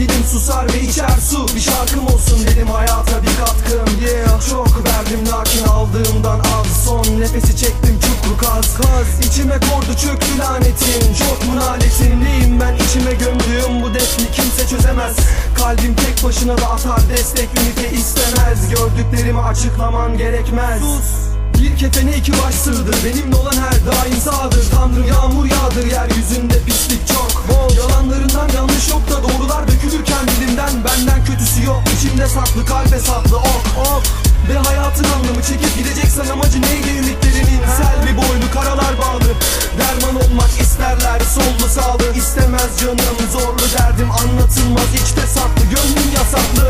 dilim susar ve içer su Bir şarkım olsun dedim hayata bir katkım. Yeah. Çok verdim lakin aldığımdan az. Son nefesi çektim çukru kaz. Kaz. İçime kordu çöktü lanetin. Çok neyim ben içime gömdüğüm bu defni kimse çözemez. Kalbim tek başına da atar destek ünite istemez. Gördüklerimi açıklaman gerekmez. Sus. Bir kefene iki baş sığdır Benimle olan her daim sağdır Tanrım istemez canım Zorlu derdim anlatılmaz içte saklı Gönlüm yasaklı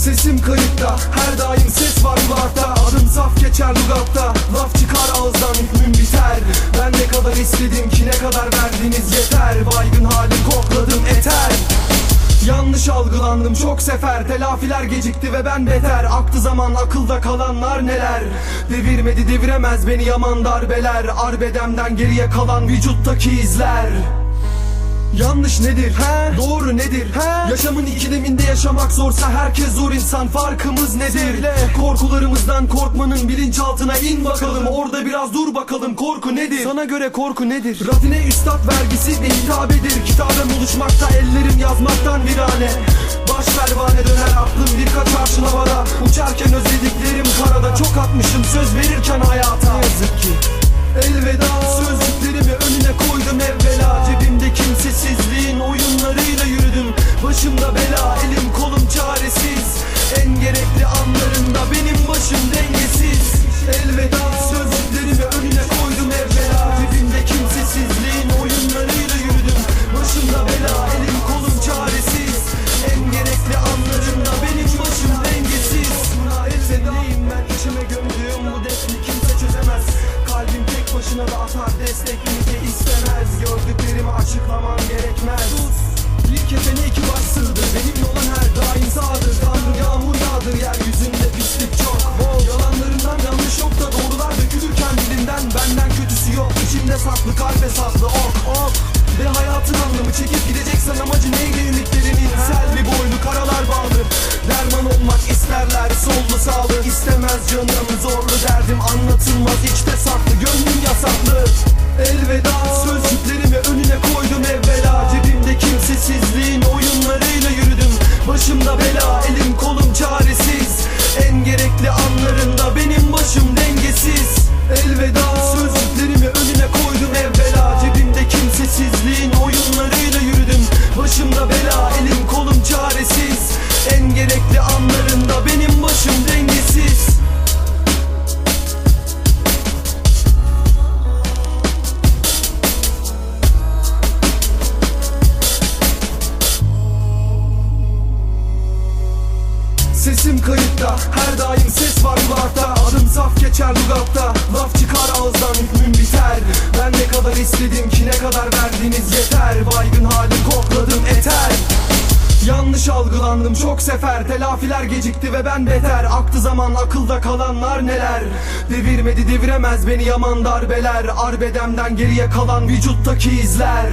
Sesim kayıtta Her daim ses var kulakta Adım saf geçer lugatta Laf çıkar ağızdan hükmüm biter. Ben ne kadar istedim ki ne kadar verdiniz yeter. Baygın halim kokladım eter. Yanlış algılandım çok sefer. Telafiler gecikti ve ben beter. Aktı zaman akılda kalanlar neler? Devirmedi deviremez beni yaman darbeler. Arbedemden geriye kalan vücuttaki izler Yanlış nedir? He? Doğru nedir? He? Yaşamın ikileminde yaşamak zorsa herkes zor insan farkımız nedir? Korkularımızdan korkmanın bilinçaltına in bakalım Orada biraz dur bakalım korku nedir? Sana göre korku nedir? Rafine üstad vergisi de hitabedir Kitaben buluşmakta ellerim yazmaktan virane Baş pervane döner aklım birkaç arşın Başımda bela elim kolum çaresiz. En gerekli anlarında benim başım dengesiz. Elveda sözcüklerimi önüne koydum evvela Cebimde kimsesizliğin oyunlarıyla yürüdüm. Başımda bela elim kolum çaresiz. En gerekli anlarında benim başım dengesiz. Elbendeyim ben içime gömdüğüm bu defni kimse çözemez. Kalbim tek başına da atar destek ünite istemez. Gördüklerimi açıklamam gerekmez istemez canım Zorlu derdim anlatılmaz içte saklı Her daim ses var kulakta Adım saf geçer lugatta Laf çıkar ağızdan hükmüm biter. Ben ne kadar istedim ki ne kadar verdiniz yeter. Baygın halim kokladım eter. Yanlış algılandım çok sefer. Telafiler gecikti ve ben beter. Aktı zaman akılda kalanlar neler? Devirmedi deviremez beni yaman darbeler. Arbedemden geriye kalan vücuttaki izler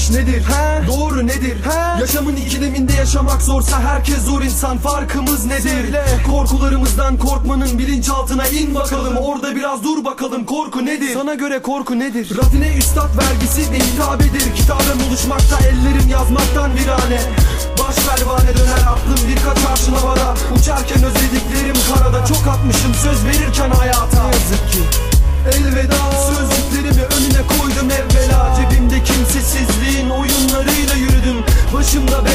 Yanlış nedir? He? Doğru nedir? He? Yaşamın ikileminde yaşamak zorsa herkes zor insan farkımız nedir? Korkularımızdan korkmanın bilinçaltına in bakalım Orada biraz dur bakalım korku nedir? Sana göre korku nedir? Rafine üstad vergisi de hitabedir Kitaben buluşmakta ellerim yazmaktan virane Baş pervane döner aklım birkaç arşın havada Uçarken özlediklerim karada Çok atmışım söz verirken hayata Başımda